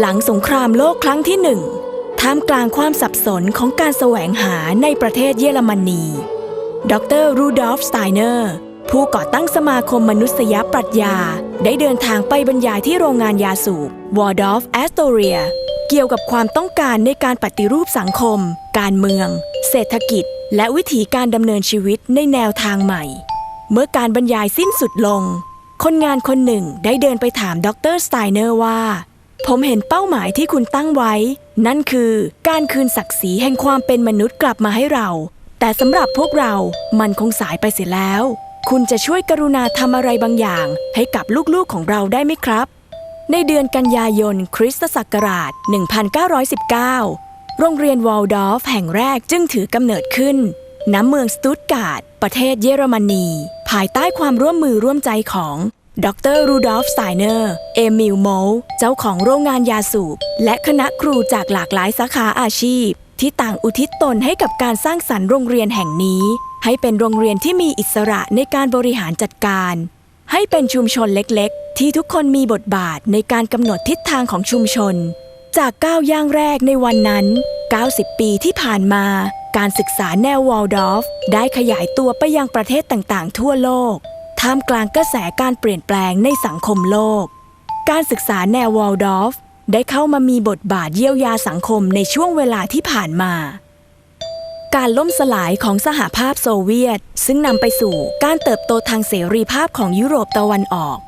หลังสงครามโลกครั้งที่หนึ่งท่ามกลางความสับสนของการแสวงหาในประเทศเยอรมนี ดรรูดอล์ฟสไตเนอร์ ผู้ก่อตั้งสมาคมมนุษยปรัชญา ได้เดินทางไปบรรยายที่โรงงานยาสูบวอร์ดอฟแอสโตเรีย เกี่ยวกับความต้องการในการปฏิรูปสังคม การเมือง เศรษฐกิจ และวิถีการดำเนินชีวิตในแนวทางใหม่ เมื่อการบรรยายสิ้นสุดลง คนงานคนหนึ่งได้เดินไปถามดรสไตเนอร์ว่า ผมเห็นเป้าหมายที่คุณตั้งไว้ นั่นคือการคืนศักดิ์ศรีแห่งความเป็นมนุษย์กลับมาให้เรา แต่สำหรับพวกเรา มันคงสายไปเสียแล้ว คุณจะช่วยกรุณาทำอะไรบางอย่าง ให้กับลูกๆของเราได้ไหมครับ ในเดือนกันยายน คริสตศักราช 1919 โรงเรียนวอลดอร์ฟแห่งแรกจึงถือกำเนิดขึ้น ณ เมืองสตุตการ์ดประเทศเยอรมนี ภายใต้ความร่วมมือร่วมใจของ ดรรูดอล์ฟสไตเนอร์ เอมิลโมลเจ้าของโรงงานยาสูบ และคณะครูจากหลากหลายสาขาอาชีพ ที่ต่างอุทิศตนให้กับการสร้างสรรค์โรงเรียนแห่งนี้ ให้เป็นโรงเรียนที่มีอิสระในการบริหารจัดการ ให้เป็นชุมชนเล็กๆ ที่ทุกคนมีบทบาทในการกำหนดทิศทางของชุมชน จากก้าวย่างแรกในวันนั้น 90 ปีที่ผ่านมา การศึกษาแนววอลดอร์ฟได้ขยายตัวไปยังประเทศต่างๆ ทั่วโลก ท่ามกลางกระแสการเปลี่ยนแปลงในสังคมโลก การศึกษาแนววอลดอร์ฟได้เข้ามามีบทบาทเยียวยาสังคมในช่วงเวลาที่ผ่านมา การล่มสลายของสหภาพโซเวียต ซึ่งนำไปสู่การเติบโตทางเสรีภาพของยุโรปตะวันออก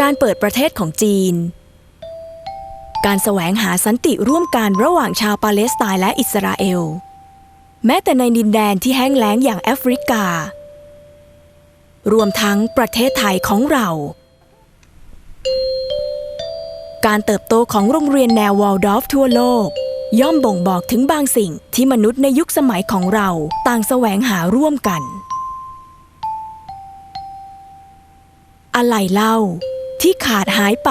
การเปิดประเทศของจีน การแสวงหาสันติร่วมกันระหว่างชาวปาเลสไตน์และอิสราเอล แม้แต่ในดินแดนที่แห้งแล้งอย่างแอฟริกา รวมทั้งประเทศไทยของเรา การเติบโตของโรงเรียนแนววอลดอฟทั่วโลก ย่อมบ่งบอกถึงบางสิ่งที่มนุษย์ในยุคสมัยของเราต่างแสวงหาร่วมกัน อะไรเล่า ที่ขาดหายไป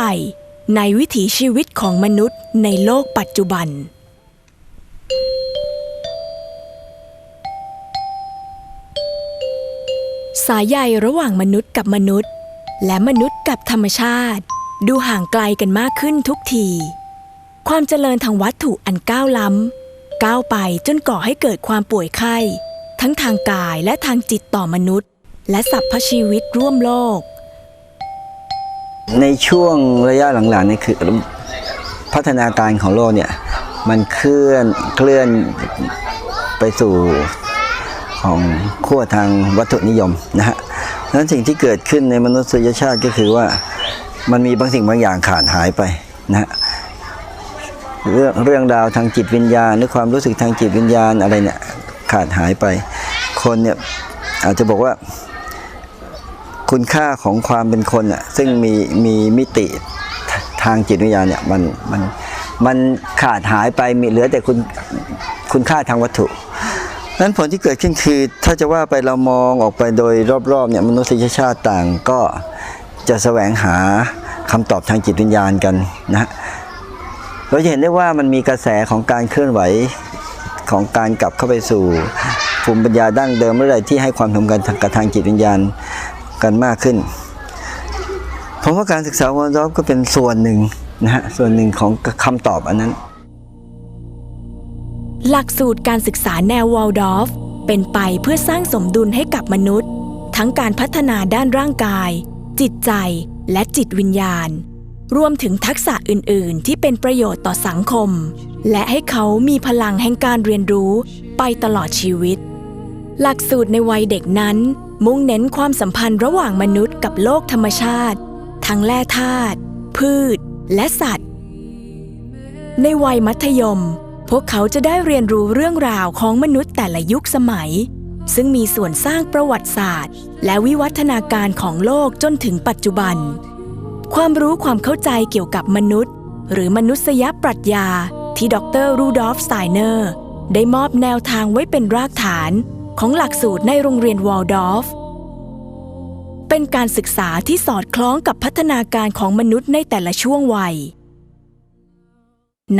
ในวิถีชีวิตของมนุษย์ในโลกปัจจุบัน สายใยระหว่างมนุษย์กับมนุษย์ และมนุษย์กับธรรมชาติ ดูห่างไกลกันมากขึ้นทุกที ความเจริญทางวัตถุอันก้าวล้ำก้าวไปจนก่อให้เกิดความป่วยไข้ ทั้งทางกายและทางจิตต่อมนุษย์ และสรรพชีวิตร่วมโลก ในช่วงระยะหลังๆนี่คือพัฒนาการของโลกเนี่ยมันเคลื่อนเคลื่อนไปสู่ ของขั้วทางวัตถุนิยมนะฮะดังนั้นสิ่งที่เกิดขึ้นในมนุษยชาติก็คือว่ามันมีบางสิ่งบางอย่างขาดหายไปนะฮะเรื่องเรื่องราวทางจิตวิญญาณหรือความรู้สึกทางจิตวิญญาณอะไรเนี่ยขาดหายไป คนเนี่ยอาจจะบอกว่า คุณค่าของความเป็นคนอะซึ่งมีมีมิติทางจิตวิญญาณเนี่ยมันมันมันขาดหายไปมีเหลือแต่คุณคุณค่าทางวัตถุ นั้นผลที่เกิดขึ้นคือถ้าจะว่าไปเรามองออกไปโดยรอบๆเนี่ยมนุษยชาติต่างก็จะแสวงหาคำตอบทางจิตวิญญาณกันนะฮะเราจะเห็นได้ว่ามันมีกระแสของการเคลื่อนไหวของการกลับเข้าไปสู่ภูมิปัญญาดั้งเดิมเมื่อไรที่ให้ความสำคัญทางกับทางจิตวิญญาณกันมากขึ้นผมว่าการศึกษาวอลดอฟก็เป็นส่วนหนึ่งนะฮะส่วนหนึ่งของคำตอบอันนั้น หลักสูตรการศึกษาแนววอลดอฟเป็นไปเพื่อสร้างสมดุลให้กับมนุษย์ ทั้งการพัฒนาด้านร่างกาย จิตใจและจิตวิญญาณ รวมถึงทักษะอื่น ๆ ที่เป็นประโยชน์ต่อสังคม และให้เขามีพลังแห่งการเรียนรู้ไปตลอดชีวิต หลักสูตรในวัยเด็กนั้น มุ่งเน้นความสัมพันธ์ระหว่างมนุษย์กับโลกธรรมชาติ ทั้งแร่ธาตุพืช และสัตว์ ในวัยมัธยม พวกเขาจะได้เรียนรู้เรื่องราวของมนุษย์แต่ละยุคสมัย ซึ่งมีส่วนสร้างประวัติศาสตร์ และวิวัฒนาการของโลกจนถึงปัจจุบัน ความรู้ความเข้าใจเกี่ยวกับมนุษย์ หรือมนุษยปรัชญา ที่ดรรูดอฟสไตเนอร์ ได้มอบแนวทางไว้เป็นรากฐานของหลักสูตรในโรงเรียนวอลดอฟเป็นการศึกษาที่สอดคล้องกับพัฒนาการของมนุษย์ในแต่ละช่วงวัย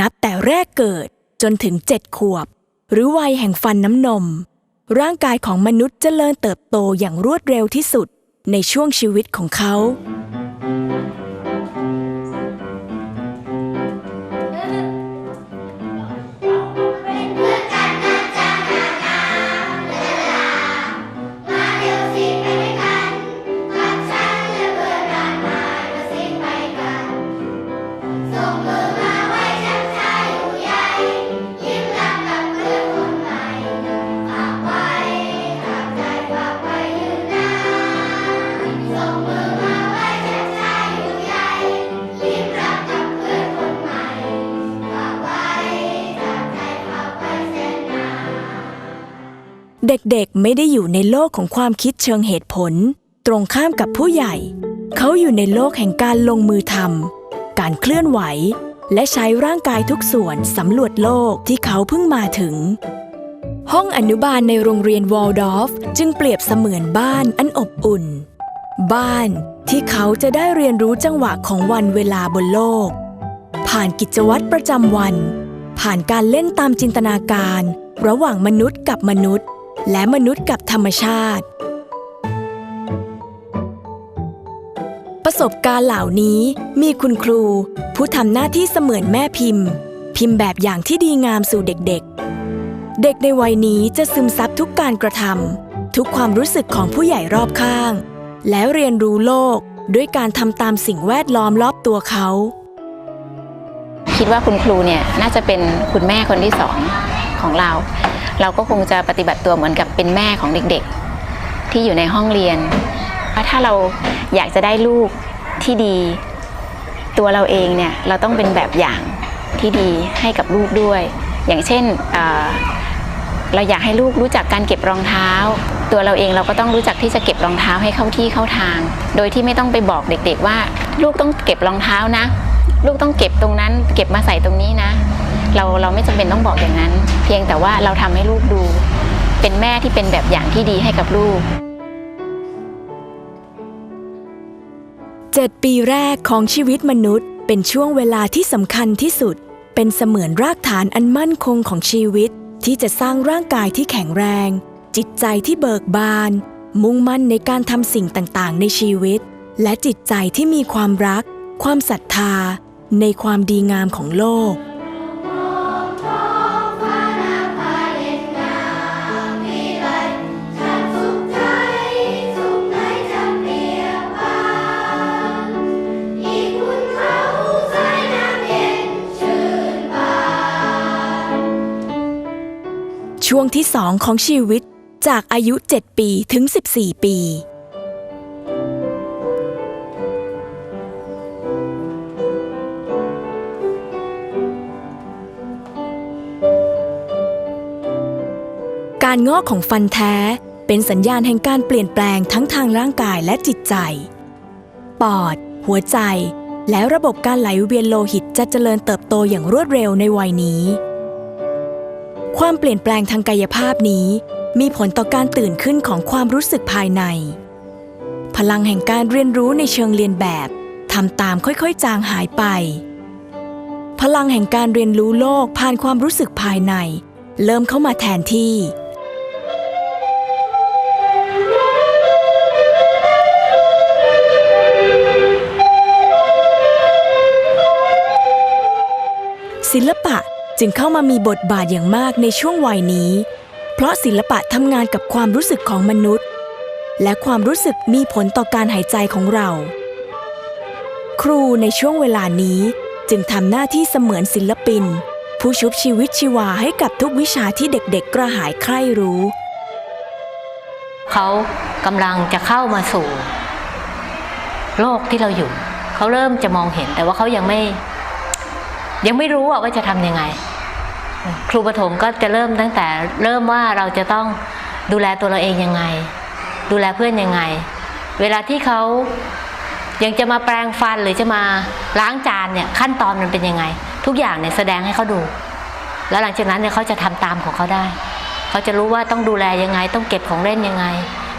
นับแต่แรกเกิด จนถึงเจ็ดขวบ หรือวัยแห่งฟันน้ำนม ร่างกายของมนุษย์จเจริญเติบโตอย่างรวดเร็วที่สุดในช่วงชีวิตของเขา เด็กๆไม่ได้อยู่ในโลกของความคิดเชิงเหตุผล ตรงข้ามกับผู้ใหญ่ เขาอยู่ในโลกแห่งการลงมือทำการเคลื่อนไหว และใช้ร่างกายทุกส่วนสำรวจโลกที่เขาเพิ่งมาถึง ห้องอนุบาลในโรงเรียนวอลดอฟจึงเปรียบเสมือนบ้านอันอบอุ่น บ้านที่เขาจะได้เรียนรู้จังหวะของวันเวลาบนโลก ผ่านกิจวัตรประจำวัน ผ่านการเล่นตามจินตนาการ ระหว่างมนุษย์กับมนุษย์ และมนุษย์กับธรรมชาติ ประสบการณ์เหล่านี้มีคุณครู ผู้ทำหน้าที่เสมือนแม่พิมพ์ พิมพ์แบบอย่างที่ดีงามสู่เด็กๆ เด็กในวัยนี้จะซึมซับทุกการกระทำทุกความรู้สึกของผู้ใหญ่รอบข้าง แล้วเรียนรู้โลกด้วยการทำตามสิ่งแวดล้อมรอบตัวเขา คิดว่าคุณครูเนี่ยน่าจะเป็นคุณแม่คนที่สองของเรา เราก็คงจะปฏิบัติตัวเหมือนกับเป็นแม่ของเด็กๆ ที่อยู่ในห้องเรียนว่าถ้าเราอยากจะได้ลูกที่ดี ตัวเราเองเนี่ยเราต้องเป็นแบบอย่างที่ดีให้กับลูกด้วย อย่างเช่นเเราอยากให้ลูกรู้จักการเก็บรองเท้า ตัวเราเองเราก็ต้องรู้จักที่จะเก็บรองเท้าให้เข้าที่เข้าทาง โดยที่ไม่ต้องไปบอกเด็ก ๆ ว่า ลูกต้องเก็บรองเท้านะ ลูกต้องเก็บตรงนั้น เก็บมาใส่ตรงนี้นะ เราเราไม่จำเป็นต้องบอกอย่างนั้น เพียงแต่ว่าเราทำให้ลูกดู เป็นแม่ที่เป็นแบบอย่างที่ดีให้กับลูก7ปีแรกของชีวิตมนุษย์ เป็นช่วงเวลาที่สำคัญที่สุด เป็นเสมือนรากฐานอันมั่นคงของชีวิต ที่จะสร้างร่างกายที่แข็งแรง จิตใจที่เบิกบาน มุ่งมั่นในการทำสิ่งต่างๆ ในชีวิต และจิตใจที่มีความรัก ความศรัทธา ในความดีงามของโลก ช่วงที่2ของชีวิตจากอายุ 7 ปีถึง 14 ปี การงอกของฟันแท้เป็นสัญญาณแห่งการเปลี่ยนแปลงทั้งทางร่างกายและจิตใจ ปอด หัวใจ และระบบการไหลเวียนโลหิตจะเจริญเติบโตอย่างรวดเร็วในวัยนี้ ความเปลี่ยนแปลงทางกายภาพนี้ มีผลต่อการตื่นขึ้นของความรู้สึกภายใน พลังแห่งการเรียนรู้ในเชิงเรียนแบบทำตามค่อยๆ จางหายไป พลังแห่งการเรียนรู้โลกผ่านความรู้สึกภายใน เริ่มเข้ามาแทนที่ศิลปะ จึงเข้ามามีบทบาทอย่างมากในช่วงวัยนี้ เพราะศิลปะทำงานกับความรู้สึกของมนุษย์ และความรู้สึกมีผลต่อการหายใจของเรา ครูในช่วงเวลานี้จึงทำหน้าที่เสมือนศิลปิน ผู้ชุบชีวิตชีวาให้กับทุกวิชาที่เด็กๆกระหายใคร่รู้ เขากำลังจะเข้ามาสู่ โลกที่เราอยู่ เขาเริ่มจะมองเห็นแต่ว่าเขายังไม่ยังไม่รู้ว่าจะทำยังไง ครูปฐมก็จะเริ่มตั้งแต่เริ่มว่าเราจะต้องดูแลตัวเราเองยังไง ดูแลเพื่อนยังไง เวลาที่เขายังจะมาแปรงฟันหรือจะมาล้างจานเนี่ยขั้นตอนมันเป็นยังไง ทุกอย่างเนี่ยแสดงให้เขาดู แล้วหลังจากนั้นเนี่ยเขาจะทำตามของเขาได้ เขาจะรู้ว่าต้องดูแลยังไง ต้องเก็บของเล่นยังไง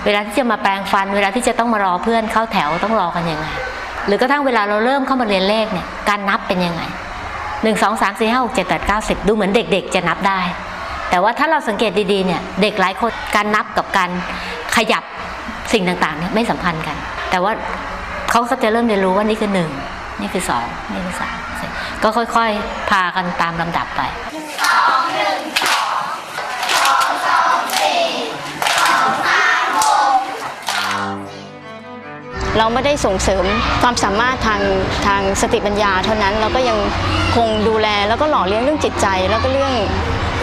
เวลาที่จะมาแปรงฟัน เวลาที่จะต้องมารอเพื่อนเข้าแถวต้องรอกันยังไง หรือกระทั่งเวลาเราเริ่มเข้ามาเรียนเลขเนี่ยการนับเป็นยังไง หนึ่งสองสามสี่ห้าหกเจ็ดแปดเก้าสิบดูเหมือนเด็กๆ จะนับได้ แต่ว่าถ้าเราสังเกตดีๆเนี่ยเด็กหลายคนการนับกับการขยับสิ่งต่างๆเนี่ยไม่สัมพันธ์กัน แต่ว่าเขาก็จะเริ่มเรียนรู้ว่านี่คือหนึ่งนี่คือสองนี่คือสามก็ค่อยๆ พากันตามลำดับไป เราไม่ได้ส่งเสริมความสามารถทางทางสติปัญญา เท่านั้นเราก็ยังคงดูแลแล้วก็หล่อเลี้ยงเรื่องจิตใจ แล้วก็เรื่อง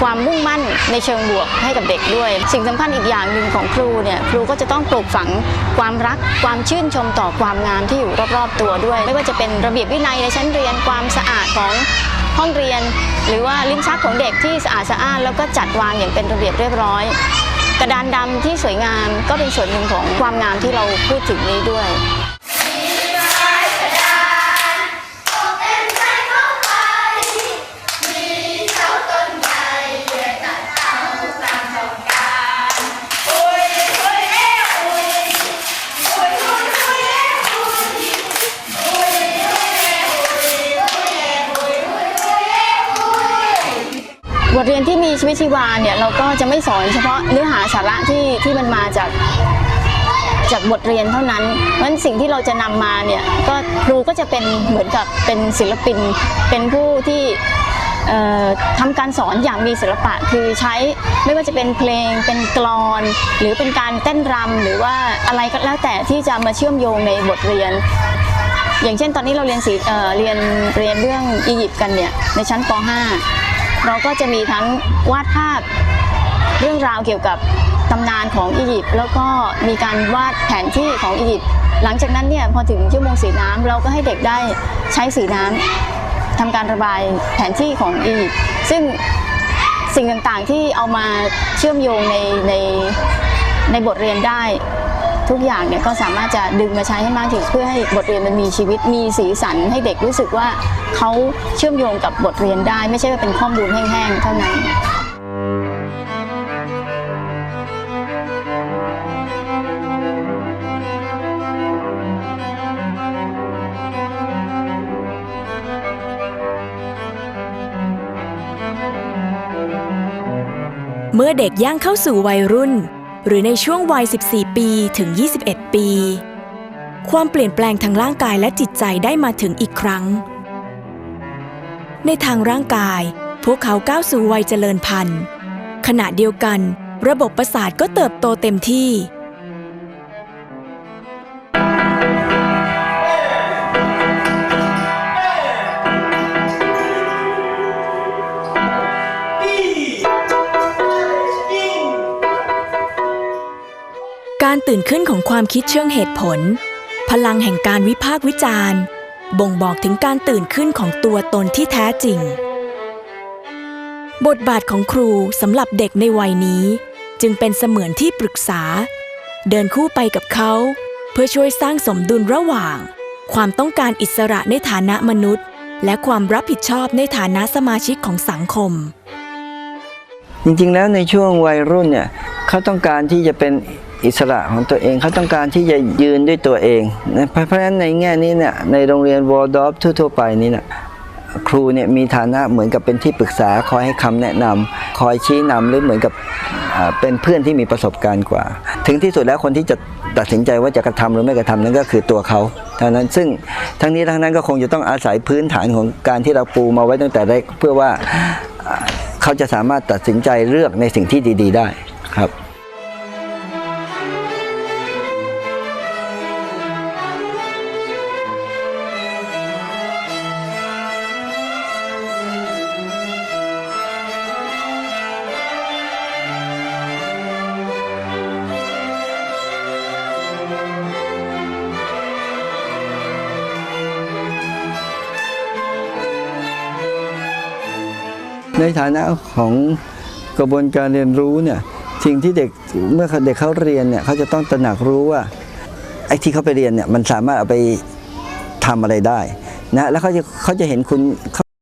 ความมุ่งมั่นในเชิงบวกให้กับเด็กด้วย สิ่งสำคัญอีกอย่างหนึ่งของครูเนี่ยครูก็จะต้องปลูกฝังความรักความชื่นชมต่อความงามที่อยู่รอบๆตัวด้วย ไม่ว่าจะเป็นระเบียบวินัยในชั้นเรียนความสะอาดของห้องเรียน หรือว่าลิ้นชักของเด็กที่สะอาดสะอ้านแล้วก็จัดวางอย่างเป็นระเบียบเรียบร้อย กระดานดำที่สวยงามก็เป็นส่วนหนึ่งของความงามที่เราพูดถึงนี้ด้วย บทเรี ยนที่มีชีวิตชีวาเนี่ยเราก็จะไม่สอนเฉพาะเนื้อหาสาระที่ที่มันมาจากจากบทเรียนเท่านั้นเพราะฉะนั้นสิ่งที่เราจะนำมาเนี่ยก็ครูก็จะเป็นเหมือนกับเป็นศิลปิน เป็นผู้ที่เอ่อทำการสอนอย่างมีศิลปะคือใช้ไม่ว่าจะเป็นเพลงเป็นกลอน หรือเป็นการเต้นรำหรือว่าอะไรก็แล้วแต่ที่จะมาเชื่อมโยงในบทเรียน อย่างเช่นตอนนี้เราเรียนสีเอ่อเรียนเรียนเรื่องอียิปต์กันเนี่ยในชั้นป .5 เราก็จะมีทั้งวาดภาพเรื่องราวเกี่ยวกับตำนานของอียิปต์แล้วก็มีการวาดแผนที่ของอียิปต์หลังจากนั้นเนี่ยพอถึงชั่วโมงสีน้ำเราก็ให้เด็กได้ใช้สีน้ำทำการระบายแผนที่ของอียิปต์ซึ่งสิ่งต่างๆที่เอามาเชื่อมโยงในในในบทเรียนได้ ทุกอย่างเนี่ยก็สามารถจะดึงมาใช้ให้มากที่สุดเพื่อให้บทเรียนมันมีชีวิตมีสีสันให้เด็กรู้สึกว่าเขาเชื่อมโยงกับบทเรียนได้ ไม่ใช่ว่าเป็นข้อมูลแห้งๆ เท่านั้นเมื่อเด็กย่างเข้าสู่วัยรุ่น หรือในช่วงวัย 14 ปีถึง 21 ปี ความเปลี่ยนแปลงทางร่างกายและจิตใจได้มาถึงอีกครั้ง ในทางร่างกาย พวกเขาก้าวสู่วัยเจริญพันธุ์ ขณะเดียวกัน ระบบประสาทก็เติบโตเต็มที่ การตื่นขึ้นของความคิดเชิงเหตุผล พลังแห่งการวิพากษ์วิจารณ์ บ่งบอกถึงการตื่นขึ้นของตัวตนที่แท้จริง บทบาทของครูสำหรับเด็กในวัยนี้ จึงเป็นเสมือนที่ปรึกษา เดินคู่ไปกับเขา เพื่อช่วยสร้างสมดุลระหว่าง ความต้องการอิสระในฐานะมนุษย์ และความรับผิดชอบในฐานะสมาชิกของสังคม จริงๆ แล้วในช่วงวัยรุ่นเนี่ยเขาต้องการที่จะเป็น อิสระของตัวเองเขาต้องการที่จะยืนด้วยตัวเองนะเพราะฉะนั้นในแง่นี้เนี่ยในโรงเรียนวอลดอฟทั่วๆไปนี่นะครูเนี่ยมีฐานะเหมือนกับเป็นที่ปรึกษาคอยให้คำแนะนำคอยชี้นำหรือเหมือนกับเป็นเพื่อนที่มีประสบการณ์กว่า ถึงที่สุดแล้วคนที่จะตัดสินใจว่าจะกระทำหรือไม่กระทำนั่นก็คือตัวเขาเท่านั้นซึ่งทั้งนี้ทั้งนั้นก็คงจะต้องอาศัยพื้นฐานของการที่เราปูมาไว้ตั้งแต่แรกเพื่อว่าเขาจะสามารถตัดสินใจเลือกในสิ่งที่ดี ๆ ได้ครับ ในฐานะของกระบวนการเรียนรู้เนี่ยสิ่งที่เด็กเมื่อเด็กเขาเรียนเนี่ยเขาจะต้องตระหนักรู้ว่าไอ้ที่เขาไปเรียนเนี่ยมันสามารถเอาไปทำอะไรได้นะแล้วเขาจะเขาจะเห็นคุณ